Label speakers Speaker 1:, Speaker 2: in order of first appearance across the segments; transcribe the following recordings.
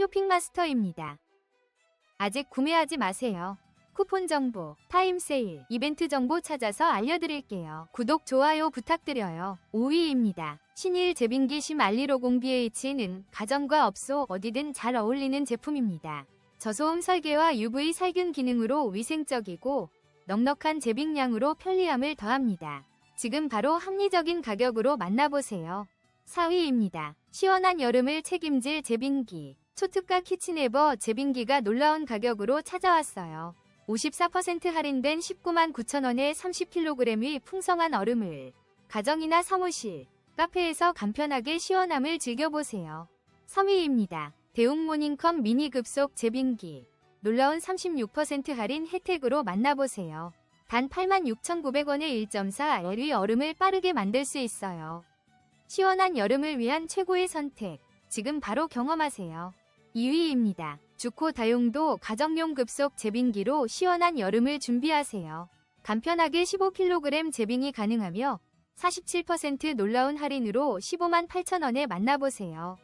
Speaker 1: 쇼핑마스터입니다. 아직 구매하지 마세요. 쿠폰 정보, 타임 세일, 이벤트 정보 찾아서 알려드릴게요. 구독, 좋아요 부탁드려요. 5위입니다. 신일 제빙기 심 알리로공 BH는 가정과 업소 어디든 잘 어울리는 제품입니다. 저소음 설계와 UV 살균 기능으로 위생적이고 넉넉한 제빙량으로 편리함을 더합니다. 지금 바로 합리적인 가격으로 만나보세요. 4위입니다. 시원한 여름을 책임질 제빙기. 초특가 키친에버 제빙기가 놀라운 가격으로 찾아왔어요. 54% 할인된 19만 9천원에 30kg의 풍성한 얼음을 가정이나 사무실, 카페에서 간편하게 시원함을 즐겨보세요. 3위입니다. 대웅 모닝컵 미니 급속 제빙기. 놀라운 36% 할인 혜택으로 만나보세요. 단 86,900원에 1.4L의 얼음을 빠르게 만들 수 있어요. 시원한 여름을 위한 최고의 선택. 지금 바로 경험하세요. 2위입니다. 주코 다용도 가정용 급속 제빙기로 시원한 여름을 준비하세요. 간편하게 15kg 제빙이 가능하며 47% 놀라운 할인으로 15만 8천원에 만나보세요.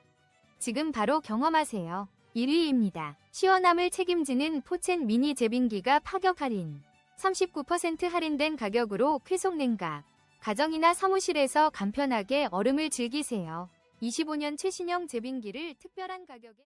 Speaker 1: 지금 바로 경험하세요. 1위입니다. 시원함을 책임지는 포첸 미니 제빙기가 파격 할인. 39% 할인된 가격으로 쾌속 냉각. 가정이나 사무실에서 간편하게 얼음을 즐기세요. 25년 최신형 제빙기를 특별한 가격에